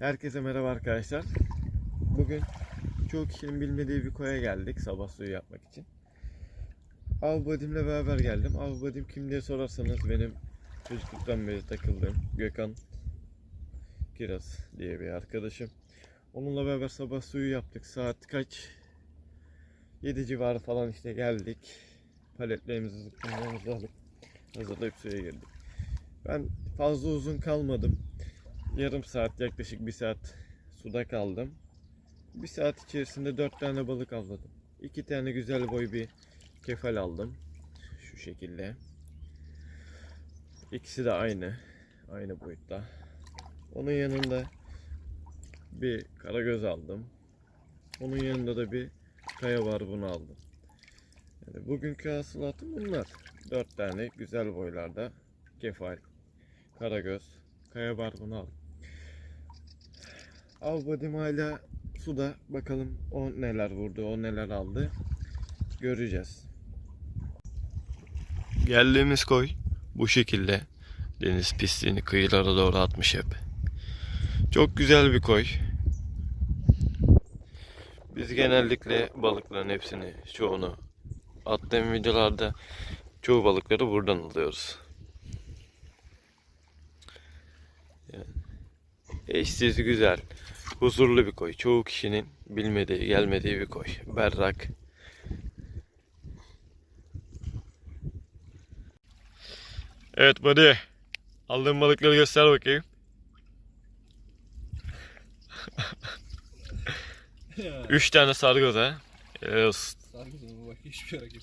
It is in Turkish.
Herkese merhaba arkadaşlar. Bugün çoğu kişinin bilmediği bir koya geldik sabah suyu yapmak için. Avbadim'le beraber geldim. Avbadim kim diye sorarsanız benim çocukluktan beri takıldığım Gökhan Kiraz diye bir arkadaşım. Onunla beraber sabah suyu yaptık. Saat kaç? 7 civarı falan işte geldik. Paletlerimizi zıkkımlarımızı alıp hazırlayıp suya girdik. Ben fazla uzun kalmadım. Yarım saat yaklaşık bir saat suda kaldım. Bir saat içerisinde dört tane balık avladım. İki tane güzel boy bir kefal aldım. Şu şekilde. İkisi de aynı. Aynı boyutta. Onun yanında bir karagöz aldım. Onun yanında da bir kaya var bunu aldım. Yani bugünkü hasılatım bunlar. Dört tane güzel boylarda kefal, karagöz, kaya barbunu aldım. Avbadim hala suda. Bakalım o neler vurdu, o neler aldı. Göreceğiz. Geldiğimiz koy bu şekilde. Deniz pisliğini kıyılara doğru atmış hep. Çok güzel bir koy. Biz genellikle balıkların hepsini, çoğunu attığım videolarda çoğu balıkları buradan alıyoruz. Eşsiz güzel, huzurlu bir koy. Çoğu kişinin bilmediği, gelmediği bir koy. Berrak. Evet buddy. Aldığın balıkları göster bakayım. Üç tane sargoz ha. Helal olsun. Sargı mı bak hiçbir hareket.